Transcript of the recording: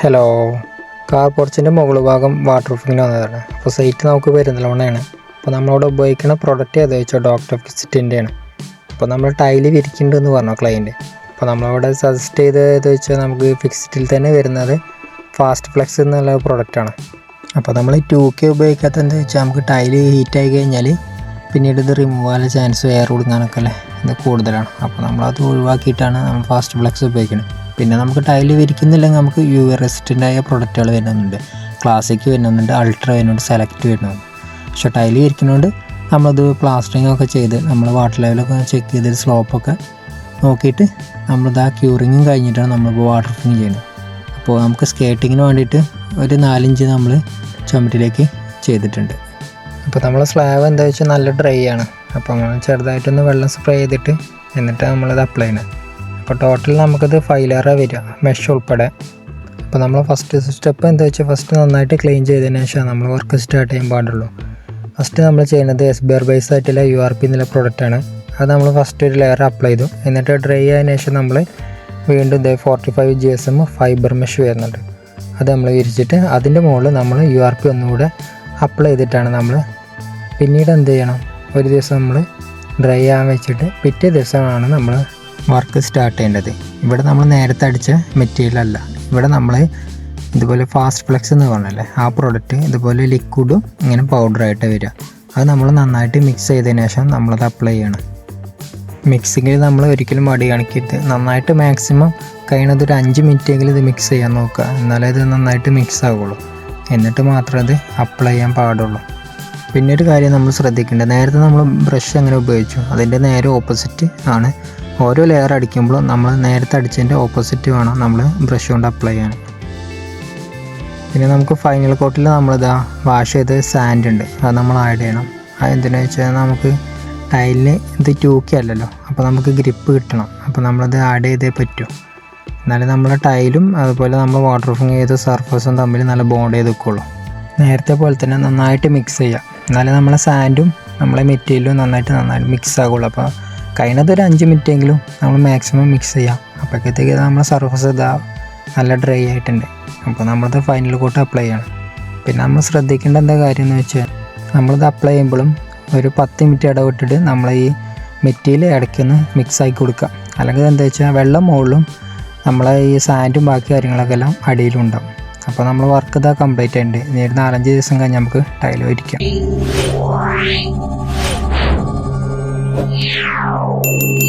Hello car പോർച്ചിന്റെ മുകൾ ഭാഗം water പ്രൂഫിങ്ങിന് വന്നതാണ്. അപ്പോൾ സൈറ്റ് നമുക്ക് പെരുന്നലോണയാണ് അപ്പോൾ നമ്മളവിടെ ഉപയോഗിക്കുന്ന പ്രൊഡക്റ്റ് ഏതാ വെച്ചാൽ ഡോക്ടർ ഫിക്സിറ്റിന്റെയാണ് അപ്പോൾ നമ്മൾ ടൈൽ വിരിക്കുന്നുണ്ടെന്ന് പറഞ്ഞു ക്ലയന്റ് അപ്പോൾ നമ്മളവിടെ സജസ്റ്റ് ചെയ്ത് ഏത് വെച്ചാൽ നമുക്ക് ഫിക്സിറ്റിൽ തന്നെ വരുന്നത് ഫാസ്റ്റ് ഫ്ലെക്സ് എന്നുള്ള പ്രൊഡക്റ്റാണ് അപ്പോൾ നമ്മൾ ടു കെ ഉപയോഗിക്കാത്ത എന്താ വെച്ചാൽ നമുക്ക് ടൈൽ ആയി കഴിഞ്ഞാൽ പിന്നീട് ഇത് റിമൂവ് ചെയ്യാനുള്ള ചാൻസ് എയർ കൊടുക്കാനൊക്കെ അല്ലേ? ഇത് കൂടുതലാണ്. അപ്പോൾ നമ്മളത് ഒഴിവാക്കിയിട്ടാണ് നമ്മൾ ഫാസ്റ്റ് ഫ്ലെക്സ് ഉപയോഗിക്കുന്നത്. പിന്നെ നമുക്ക് ടൈൽ വിരിക്കുന്നില്ലെങ്കിൽ നമുക്ക് യു എ റെസിസ്റ്റന്റായ പ്രൊഡക്റ്റുകൾ വരുന്നുണ്ട്. ക്ലാസിക് വരുന്നുണ്ട് അൾട്ര വരുന്നുണ്ട് സെലക്ട് വരുന്നുണ്ട്. പക്ഷേ ടൈൽ വിരിക്കുന്നതുകൊണ്ട് നമ്മളത് പ്ലാസ്റ്ററിങ് ഒക്കെ ചെയ്ത് നമ്മൾ വാട്ടർ ലെവലൊക്കെ ചെക്ക് ചെയ്ത് സ്ലോപ്പൊക്കെ നോക്കിയിട്ട് നമ്മളിത് ആ ക്യൂറിങ്ങും കഴിഞ്ഞിട്ടാണ് നമ്മളിപ്പോൾ വാട്ടർ പ്രൂഫിങ് ചെയ്യുന്നത്. അപ്പോൾ നമുക്ക് സ്കേറ്റിങ്ങിന് വേണ്ടിയിട്ട് ഒരു നാലിഞ്ച് നമ്മൾ ചുമട്ടിലേക്ക് ചെയ്തിട്ടുണ്ട്. അപ്പോൾ നമ്മൾ സ്ലാബ് എന്താ വെച്ചാൽ നല്ല ഡ്രൈ ആണ്. അപ്പോൾ നമ്മൾ ചെറുതായിട്ടൊന്ന് വെള്ളം സ്പ്രേ ചെയ്തിട്ട് എന്നിട്ട് നമ്മളത് അപ്ലൈ ചെയ്യണം അപ്പോൾ ടോട്ടൽ നമുക്കത് ഫൈലറ വരിക മെഷ് ഉൾപ്പെടെ. അപ്പോൾ നമ്മൾ ഫസ്റ്റ് സ്റ്റെപ്പ് എന്താ വെച്ചാൽ ഫസ്റ്റ് നന്നായിട്ട് ക്ലീൻ ചെയ്തതിന് ശേഷം നമ്മൾ വർക്ക് സ്റ്റാർട്ട് ചെയ്യാൻ പാടുള്ളൂ. ഫസ്റ്റ് നമ്മൾ ചെയ്യുന്നത് എസ് ബി ആർ ബൈസ് ആയിട്ടുള്ള യു ആർ പി എന്നുള്ള പ്രൊഡക്റ്റാണ് അത് നമ്മൾ ഫസ്റ്റ് ഒരു ലെയർ അപ്ലൈ ചെയ്തു. എന്നിട്ട് ഡ്രൈ ആയതിനു ശേഷം നമ്മൾ വീണ്ടും ഇതേ forty five G S M fibre mesh വരുന്നുണ്ട്. അത് നമ്മൾ വിരിച്ചിട്ട് അതിന്റെ മുകളിൽ നമ്മൾ യു ആർ പി ഒന്നുകൂടെ അപ്ലൈ ചെയ്തിട്ടാണ് നമ്മൾ പിന്നീട് എന്ത് ചെയ്യണം? ഒരു ദിവസം നമ്മൾ ഡ്രൈ ആകാൻ വെച്ചിട്ട് പിറ്റേ ദിവസമാണ് നമ്മൾ വർക്ക് സ്റ്റാർട്ട് ചെയ്യേണ്ടത്. ഇവിടെ നമ്മൾ നേരത്തെ അടിച്ച മെറ്റീരിയൽ അല്ല. ഇവിടെ നമ്മൾ ഇതുപോലെ ഫാസ്റ്റ് ഫ്ലെക്സ് എന്ന് പറഞ്ഞല്ലേ ആ പ്രോഡക്റ്റ് ഇതുപോലെ ലിക്വിഡും ഇങ്ങനെ പൗഡറായിട്ട് വരിക. അത് നമ്മൾ നന്നായിട്ട് മിക്സ് ചെയ്തതിന് ശേഷം നമ്മളത് അപ്ലൈ ചെയ്യണം. മിക്സിങ്ങിൽ നമ്മൾ ഒരിക്കലും മടി കാണിക്കരുത്. നന്നായിട്ട് മാക്സിമം കഴിയണത് ഒരു അഞ്ച് മിനിറ്റെങ്കിലും ഇത് മിക്സ് ചെയ്യാൻ നോക്കുക. എന്നാലേ ഇത് നന്നായിട്ട് മിക്സ് ആവുള്ളൂ. എന്നിട്ട് മാത്രമേ അത് അപ്ലൈ ചെയ്യാൻ പാടുള്ളൂ. പിന്നെ ഒരു കാര്യം നമ്മൾ ശ്രദ്ധിക്കേണ്ടത് നേരത്തെ നമ്മൾ ബ്രഷ് എങ്ങനെ ഉപയോഗിച്ചു? അതിന്റെ നേരെ ഓപ്പോസിറ്റ് ആണ് ഓരോ ലെയർ അടിക്കുമ്പോഴും നമ്മൾ നേരത്തെ അടിച്ചതിന്റെ ഓപ്പോസിറ്റ് വേണം നമ്മൾ ബ്രഷ് കൊണ്ട് അപ്ലൈ ചെയ്യാൻ. പിന്നെ നമുക്ക് ഫൈനൽ കോട്ടിൽ നമ്മളിതാ വാഷ് ചെയ്ത് സാൻഡ് ഉണ്ട്. അത് നമ്മൾ ആഡ് ചെയ്യണം. അത് എന്തിനാ വെച്ചാൽ നമുക്ക് ടൈലിന് ഇത് അല്ലല്ലോ. അപ്പോൾ നമുക്ക് ഗ്രിപ്പ് കിട്ടണം. അപ്പോൾ നമ്മളത് ആഡ് ചെയ്തേ പറ്റൂ. എന്നാലും നമ്മൾ ടൈലും അതുപോലെ നമ്മൾ വാട്ടർ പ്രൂഫിങ് ചെയ്ത സർഫസും തമ്മിൽ നല്ല ബോണ്ട് ചെയ്ത് വെക്കുള്ളൂ നേരത്തെ പോലെ തന്നെ നന്നായിട്ട് മിക്സ് ചെയ്യുക എന്നാലേ നമ്മളെ സാൻഡും നമ്മളെ മെറ്റീരിയലും നന്നായിട്ട് നന്നായിട്ട് മിക്സ് ആകുള്ളൂ. അപ്പോൾ കഴിയുന്നത് ഒരു അഞ്ച് മിനിറ്റെങ്കിലും നമ്മൾ മാക്സിമം മിക്സ് ചെയ്യാം. അപ്പോഴത്തേക്ക് നമ്മളെ സർഫസ് ഇതാ നല്ല ഡ്രൈ ആയിട്ടുണ്ട്. അപ്പോൾ നമ്മളത് ഫൈനൽ കോട്ട് അപ്ലൈ ചെയ്യണം. പിന്നെ നമ്മൾ ശ്രദ്ധിക്കേണ്ട എന്താ കാര്യം എന്ന് വെച്ചാൽ നമ്മളിത് അപ്ലൈ ചെയ്യുമ്പോഴും ഒരു പത്ത് മിനിറ്റ് ഇടവിട്ടിട്ട് നമ്മൾ ഈ മെറ്റീരിയൽ ഇടയ്ക്കൊന്ന് മിക്സ് ആക്കി കൊടുക്കുക. അല്ലെങ്കിൽ എന്താ വെച്ചാൽ വെള്ളം മുകളിലും നമ്മളെ ഈ സാൻഡും ബാക്കി കാര്യങ്ങളൊക്കെ എല്ലാം അടിയിലും ഉണ്ടാവും. അപ്പോൾ നമ്മൾ വർക്ക് ഇതാ കംപ്ലീറ്റ് ആയിട്ടുണ്ട്. നേരിട്ട് നാലഞ്ച് ദിവസം കഴിഞ്ഞ് നമുക്ക് ടൈൽ വരിക്കാം Yeah.